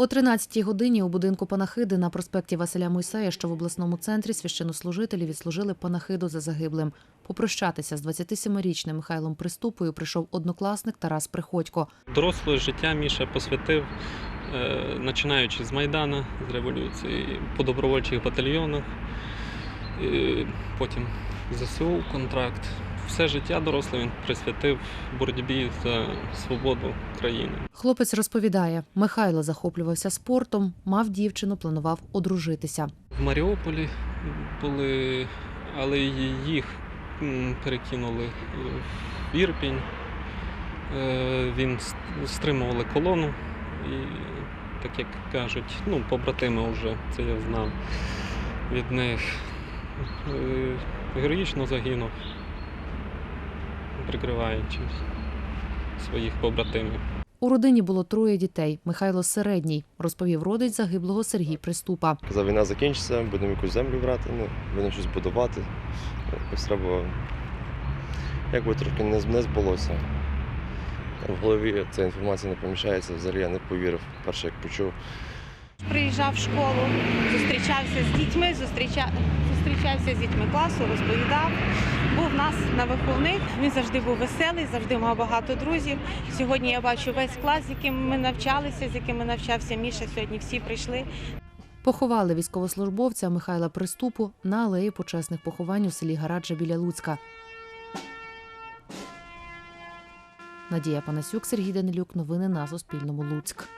О 13-й годині у будинку панахиди на проспекті Василя Мойсея, що в обласному центрі, священнослужителі відслужили панахиду за загиблим. Попрощатися з 27-річним Михайлом Приступою прийшов однокласник Тарас Приходько. Доросле життя Міша посвятив, е, починаючи з Майдана, з революції, по добровольчих батальйонах, потім ЗСУ контракт. Все життя доросле він присвятив боротьбі за свободу країни. Хлопець розповідає, Михайло захоплювався спортом, мав дівчину, планував одружитися. В Маріуполі були, але їх перекинули в Ірпінь. Е, Він стримували колону і, так як кажуть, ну, побратими вже, це я знав від них. Е, Героїчно загинув, прикриваючи своїх побратимів. У родині було троє дітей. Михайло середній, розповів родич загиблого Сергій Приступа. Казав, війна закінчиться, будемо якусь землю брати, ну, будемо щось будувати. Якось треба, якби трохи не, не збулося. В голові ця інформація не поміщається, взагалі я не повірив, перше як почув. Приїжджав в школу, зустрічався з дітьми, зустріча... зустрічався з дітьми класу, розповідав. Був нас на виховних. Він завжди був веселий, завжди мав багато друзів. Сьогодні я бачу весь клас, з яким ми навчалися, з яким навчався Міша. Сьогодні всі прийшли. Поховали військовослужбовця Михайла Приступу на алеї почесних поховань у селі Гараджа біля Луцька. Надія Панасюк, Сергій Данилюк. Новини на Суспільному. Луцьк.